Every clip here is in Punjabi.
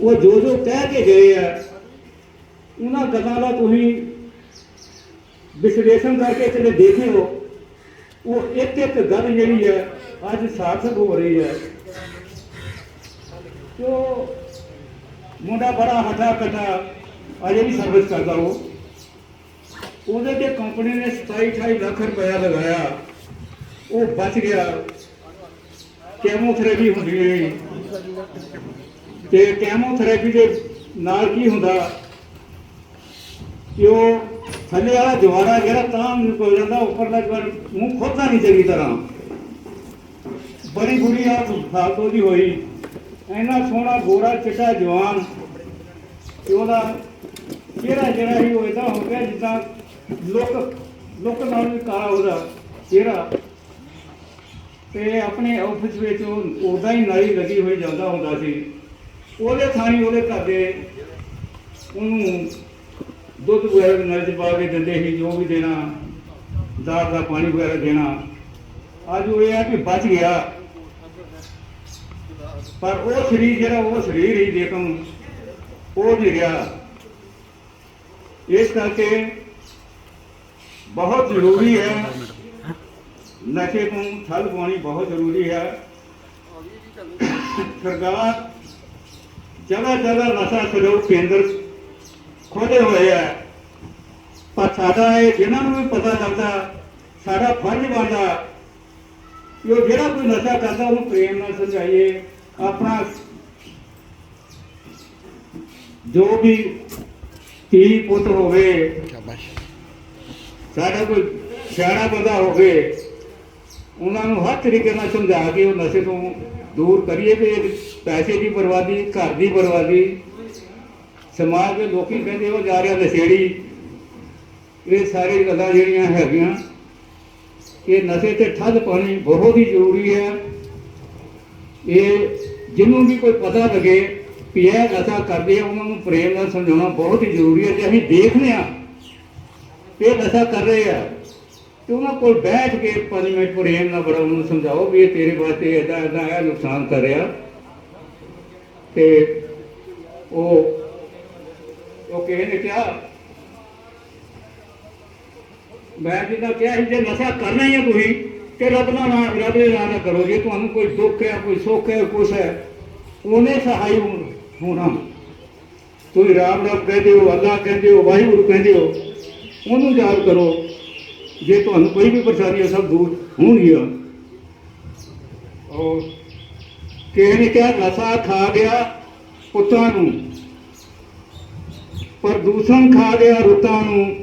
ਉਹ ਜੋ ਜੋ ਕਹਿ ਕੇ ਗਏ ਆ, ਉਹਨਾਂ ਗੱਲਾਂ ਦਾ ਤੁਸੀਂ ਵਿਸ਼ਲੇਸ਼ਣ ਕਰਕੇ ਚਲੇ ਦੇਖਿਓ ਉਹ ਇੱਕ ਇੱਕ ਗੱਲ ਜਿਹੜੀ ਹੈ ਅੱਜ ਸਾਰਥਕ ਹੋ ਰਹੀ ਹੈ ਜੋ ਮੁੰਡਾ ਬੜਾ ਹੱਠਾ ਕੱਟਾ ਅਜੇ ਵੀ ਸਰਵਿਸ ਕਰਦਾ ਉਹ। ਉਹਦੇ ਤੇ ਕੰਪਨੀ ਨੇ 27 28 ਲੱਖ ਰੁਪਇਆ ਲਗਾਇਆ। ਉਹ ਬਚ ਗਿਆ। ਕੈਮੋਥੈਰੇਪੀ ਹੁੰਦੀ ਹੈ ਤੇ ਕੈਮੋਥੈਰੇਪੀ ਦੇ ਨਾਲ ਕੀ ਹੁੰਦਾ? ਕਿ ਉਹ ਥੱਲੇ ਵਾਲਾ ਜਵਾੜਾ ਜਿਹੜਾ ਤਾਂ ਨਿਕਲ ਜਾਂਦਾ, ਉੱਪਰਲਾ ਜਵਾੜ ਮੂੰਹ ਖੋਲਦਾ ਨਹੀਂ ਚੰਗੀ ਤਰ੍ਹਾਂ। ਬੜੀ ਬੁਰੀ ਆ ਹਾਲਤ ਉਹਦੀ ਹੋਈ। ਇੰਨਾ ਸੋਹਣਾ ਗੋਰਾ ਚਿੱਟਾ ਜਵਾਨ, ਤੇ ਉਹਦਾ ਚਿਹਰਾ ਜਿਹੜਾ ਸੀ ਉਹ ਏਦਾਂ ਹੋ ਗਿਆ ਜਿੱਦਾਂ ਲੋਕ ਲੋਕ ਨਾਲ ਵੀ ਕਾਲਾ ਉਹਦਾ ਚਿਹਰਾ। ਤੇ ਆਪਣੇ ਆਫਿਸ ਵਿੱਚ ਉਹ ਉਦਾਂ ਹੀ ਨਾਲੀ ਲੱਗੀ ਹੋਈ ਜਾਂਦਾ ਹੁੰਦਾ ਸੀ। ਉਹਦੇ ਥਾਣੀ ਉਹਦੇ ਘਰ ਦੇ ਉਹਨੂੰ ਦੁੱਧ ਵਗੈਰਾ ਦੇ ਨਾਲ ਚ ਪਾ ਕੇ ਦਿੰਦੇ ਸੀ, ਜੋ ਵੀ ਦੇਣਾ ਦਾਰ ਦਾ ਪਾਣੀ ਵਗੈਰਾ ਦੇਣਾ। ਅੱਜ ਉਹ ਇਹ ਹੈ ਕਿ ਬਚ ਗਿਆ। ਪਰ ਉਹ ਸਰੀਰ ਜਿਹੜਾ, ਉਹ ਸਰੀਰ ਹੀ ਦੇਖੋ ਉਹ ਨਹੀਂ ਰਿਹਾ ਇਸ ਕਰਕੇ ਬਹੁਤ ਜ਼ਰੂਰੀ ਹੈ ਨਸ਼ੇ ਤੋਂ ਠੱਲ ਪਾਉਣੀ ਬਹੁਤ ਜ਼ਰੂਰੀ ਹੈ ਸਰਕਾਰ ਜਗ੍ਹਾ ਜਗ੍ਹਾ ਨਸ਼ਾ ਛਡਾਊ ਕੇਂਦਰ ਖੋਲੇ ਹੋਏ ਆ ਪਰ ਸਾਡਾ ਇਹ ਜਿਨ੍ਹਾਂ ਨੂੰ ਵੀ ਪਤਾ ਲੱਗਦਾ ਸਾਡਾ ਫਰਜ਼ ਬਣਦਾ ਕਿ ਉਹ ਜਿਹੜਾ ਕੋਈ ਨਸ਼ਾ ਕਰਦਾ ਉਹਨੂੰ ਪ੍ਰੇਮ ਨਾਲ ਸਮਝਾਈਏ ਆਪਣਾ ਜੋ ਵੀ ਧੀ ਪੁੱਤ ਹੋਵੇ ਸਾਡਾ ਕੋਈ ਸਿਆਣਾ ਬੰਦਾ ਹੋਵੇ ਉਹਨਾਂ ਨੂੰ ਹਰ ਤਰੀਕੇ ਨਾਲ ਸਮਝਾ ਕੇ ਉਹ ਨਸ਼ੇ ਤੋਂ ਦੂਰ ਕਰੀਏ ਤੇ ਪੈਸੇ ਦੀ ਬਰਬਾਦੀ, ਘਰ ਦੀ ਬਰਬਾਦੀ, ਸਮਾਜ ਦੇ ਲੋਕੀ ਕਹਿੰਦੇ ਉਹ ਜਾ ਰਿਹਾ ਨਸ਼ੇੜੀ। ਇਹ ਸਾਰੇ ਗੱਲਾਂ ਜਿਹੜੀਆਂ ਹੈਗੀਆਂ ਕਿ ਨਸ਼ੇ ਤੇ ਠੱਲ ਪਾਣੀ ਬਹੁਤ ਹੀ ਜ਼ਰੂਰੀ ਹੈ। ਇਹ ਜਿਹਨੂੰ ਵੀ ਕੋਈ ਪਤਾ ਲੱਗੇ ਵੀ ਇਹ ਨਸ਼ਾ ਕਰਦੇ ਆ, ਉਹਨਾਂ ਨੂੰ ਪ੍ਰੇਮ ਨਾਲ ਸਮਝਾਉਣਾ ਬਹੁਤ ਹੀ ਜ਼ਰੂਰੀ ਹੈ। ਜੇ ਅਸੀਂ ਦੇਖਦੇ ਹਾਂ, ਇਹ ਨਸ਼ਾ ਕਰ ਰਹੇ ਆ ਤੇ ਉਹਨਾਂ ਕੋਲ ਬੈਠ ਕੇ 5 ਮਿੰਟ ਪ੍ਰੇਮ ਨਾਲ ਬੜਾ ਉਹਨੂੰ ਸਮਝਾਓ ਵੀ ਇਹ ਤੇਰੇ ਵਾਸਤੇ ਇਦਾਂ ਇਦਾਂ ਇਹ ਨੁਕਸਾਨ ਕਰ ਰਿਹਾ। ਤੇ ਉਹ ਉਹ ਕਿਸੇ ਨੇ ਕਿਹਾ, ਮੈਂ ਜਿੱਦਾਂ ਕਿਹਾ ਸੀ, ਜੇ ਨਸ਼ਾ ਕਰਨਾ ਹੀ ਹੈ ਤੁਸੀਂ, ਤੇ ਰੱਬ ਨਾਲ ਨਾਮ, ਰੱਬ ਦੇ ਨਾਮ ਨਾਲ ਕਰੋ। ਜੇ ਤੁਹਾਨੂੰ ਕੋਈ ਦੁੱਖ ਹੈ, ਕੋਈ ਸੁੱਖ ਹੈ, ਕੁਛ ਹੈ, ਉਹਨੇ ਸਹਾਈ ਹੋਣਾ ਤੁਸੀਂ ਰਾਮ ਰੱਬ ਕਹਿੰਦੇ ਹੋ ਅੱਲਾ ਕਹਿੰਦੇ ਹੋ, ਵਾਹਿਗੁਰੂ ਕਹਿੰਦੇ ਹੋ, ਉਹਨੂੰ ਯਾਦ ਕਰੋ। ਜੇ ਤੁਹਾਨੂੰ ਕੋਈ ਵੀ ਪਰੇਸ਼ਾਨੀ ਹੈ ਸਭ ਦੂਰ ਹੋਣਗੀਆਂ ਔਰ ਕਿਸੇ ਨੇ ਕਿਹਾ ਨਸ਼ਾ ਖਾ ਗਿਆ ਪੁੱਤਾਂ ਨੂੰ। ਪ੍ਰਦੂਸ਼ਣ ਖਾ ਗਿਆ ਰੁੱਤਾਂ ਨੂੰ।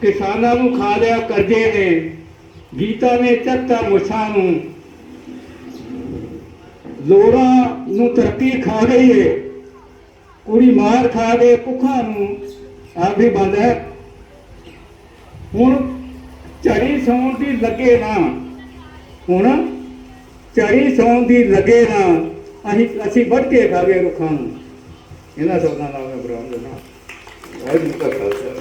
ਕਿਸਾਨਾਂ ਨੂੰ ਖਾ ਲਿਆ ਕਰਜ਼ੇ ਨੇ। ਗੀਤਾ ਨੇ ਚੱਕਾ ਮੁੱਛਾਂ ਨੂੰ। ਲੋੜਾਂ ਨੂੰ ਤਰੱਕੀ ਖਾ ਗਈ ਏ। ਕੁੜੀ ਮਾਰ ਖਾ ਗਏ ਭੁੱਖਾਂ ਨੂੰ। ਆ ਵੀ ਬੰਦ ਹੈ। ਹੁਣ ਝੜੀ ਸੌਣ ਦੀ ਲੱਗੇ ਨਾ। ਹੁਣ ਝੜੀ ਸੌਣ ਦੀ ਲੱਗੇ ਨਾ, ਅਸੀਂ ਅਸੀਂ ਵੱਢ ਕੇ ਖਾ ਰੁੱਖਾਂ ਨੂੰ। ਇਹਨਾਂ ਸ਼ਬਦਾਂ ਨਾਲ ਮੈਂ ਬਰਾਮ ਦੇਣਾ ਵਾਹਿਗੁਰੂ ਜੀ ਕਾ ਖਾਲਸਾ।